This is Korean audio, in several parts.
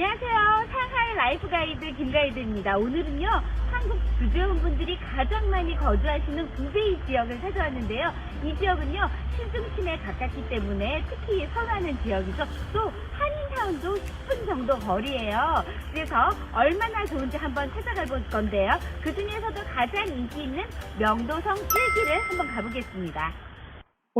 안녕하세요. 상하이 라이프 가이드 김가이드입니다. 오늘은요, 한국 주재원분들이 가장 많이 거주하시는 구베이 지역을 찾아왔는데요. 이 지역은요, 시중심에 가깝기 때문에 특히 선호하는 지역이죠. 또 한인타운도 10분 정도 거리예요. 그래서 얼마나 좋은지 한번 찾아가 볼 건데요. 그 중에서도 가장 인기 있는 명도성 1기를 한번 가보겠습니다.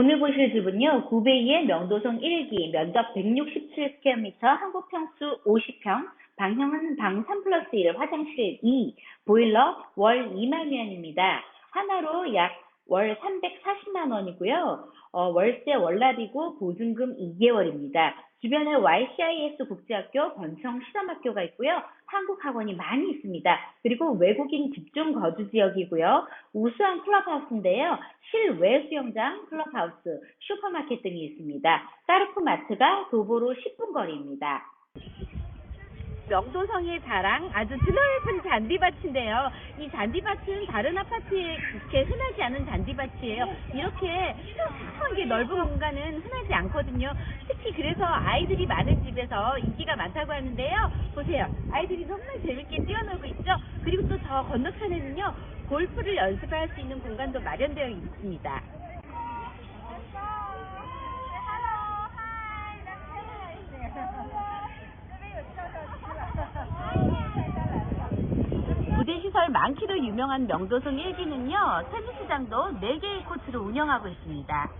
오늘 보실 집은요, 구베이의 명도성 1기, 면적 167square, 한국 평수 50평, 방형은 방 3 플러스 1, 화장실 2, 보일러 월 2만 위안입니다. 하나로 약 월 340만 원이고요. 어, 월세 월납이고 보증금 2개월입니다. 주변에 YCIS 국제학교, 권청 실험학교가 있고요. 한국 학원이 많이 있습니다. 그리고 외국인 집중 거주 지역이고요. 우수한 클럽하우스인데요. 실외 수영장, 클럽하우스, 슈퍼마켓 등이 있습니다. 까르푸 마트가 도보로 10분 거리입니다. 명도성의 자랑 아주 드넓은 잔디밭인데요. 이 잔디밭은 다른 아파트에 그렇게 흔하지 않은 잔디밭이에요. 이렇게 한게 넓은 공간은 흔하지 않거든요. 특히 그래서 아이들이 많은 집에서 인기가 많다고 하는데요. 보세요. 아이들이 정말 재밌게 뛰어놀고 있죠. 그리고 또 저 건너편에는요. 골프를 연습할 수 있는 공간도 마련되어 있습니다. 많기로 유명한 명도성 1기는요, 테니스장도 4개의 코트를 운영하고 있습니다.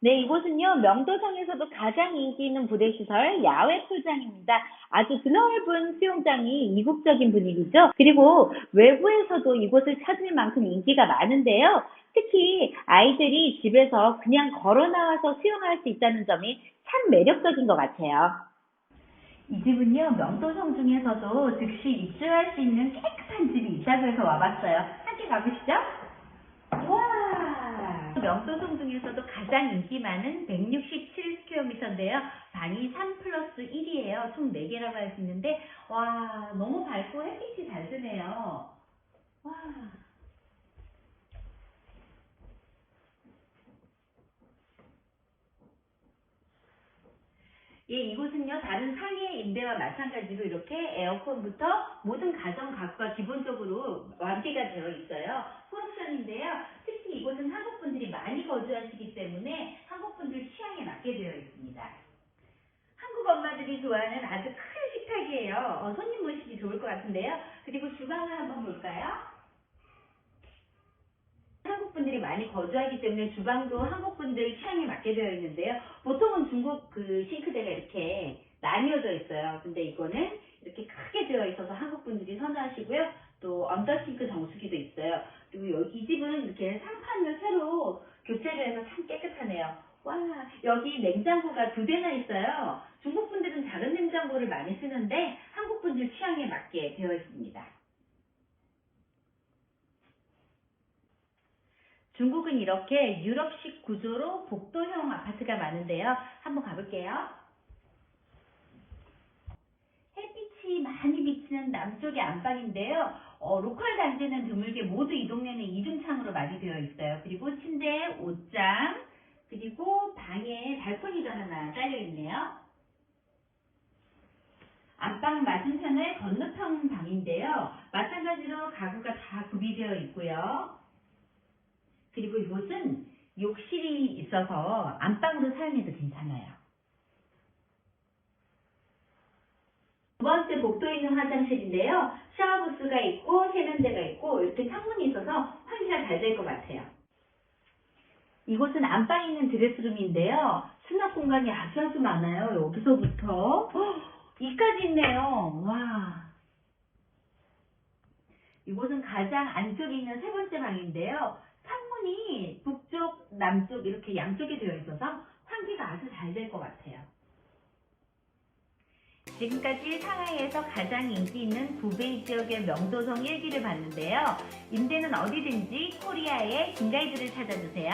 네, 이곳은요, 명도성에서도 가장 인기 있는 부대시설 야외 풀장입니다. 아주 드넓은 수영장이 이국적인 분위기죠. 그리고 외부에서도 이곳을 찾을 만큼 인기가 많은데요. 특히 아이들이 집에서 그냥 걸어 나와서 수영할 수 있다는 점이 참 매력적인 것 같아요. 이 집은요, 명도성 중에서도 즉시 입주할 수 있는 깨끗한 집이 있다고 해서 와봤어요. 함께 가보시죠. 와! 명도성 중에서도 가장 인기 많은 167스퀘어미터인데요. 방이 3 플러스 1이에요. 총 4개라고 할 수 있는데, 와, 너무 밝고 햇빛이 잘 드네요. 와. 예, 이곳은요, 다른 상해 임대와 마찬가지로 이렇게 에어컨부터 모든 가정 가구가 기본적으로 완비가 되어 있어요. 풀옵션인데요. 특히 이곳은 한국분들이 많이 거주하시기 때문에 한국분들 취향에 맞게 되어 있습니다. 한국 엄마들이 좋아하는 아주 큰 식탁이에요. 어, 손님 모시기 좋을 것 같은데요. 그리고 주방을 한번 볼까요? 한국 분들이 많이 거주하기 때문에 주방도 한국 분들 취향에 맞게 되어 있는데요. 보통은 중국 그 싱크대가 이렇게 나뉘어져 있어요. 근데 이거는 이렇게 크게 되어 있어서 한국 분들이 선호하시고요. 또 언더싱크 정수기도 있어요. 그리고 여기 이 집은 이렇게 상판을 새로 교체를 해서 참 깨끗하네요. 와, 여기 냉장고가 두 대나 있어요. 중국 분들은 작은 냉장고를 많이 쓰는데 한국 분들 취향에 맞게 되어 있습니다. 중국은 이렇게 유럽식 구조로 복도형 아파트가 많은데요. 한번 가볼게요. 햇빛이 많이 비치는 남쪽의 안방인데요. 어, 로컬 단지는 드물게 모두 이 동네는 이중창으로 많이 되어 있어요. 그리고 침대, 옷장, 그리고 방에 발코니가 하나 딸려 있네요. 안방 맞은편에 건너편 방인데요. 마찬가지로 가구가 다 구비되어 있고요. 그리고 이곳은 욕실이 있어서 안방으로 사용해도 괜찮아요. 두 번째 복도에 있는 화장실인데요. 샤워부스가 있고 세면대가 있고 이렇게 창문이 있어서 환기가 잘 될 것 같아요. 이곳은 안방에 있는 드레스룸인데요. 수납 공간이 아주 아주 많아요. 여기서부터 헉, 이까지 있네요. 와. 이곳은 가장 안쪽에 있는 세 번째 방인데요. 창문이 북쪽, 남쪽 이렇게 양쪽에 되어 있어서 환기가 아주 잘 될 것 같아요. 지금까지 상하이에서 가장 인기 있는 구베이 지역의 명도성 1기를 봤는데요. 임대는 어디든지 코리아의 김가이드를 찾아주세요.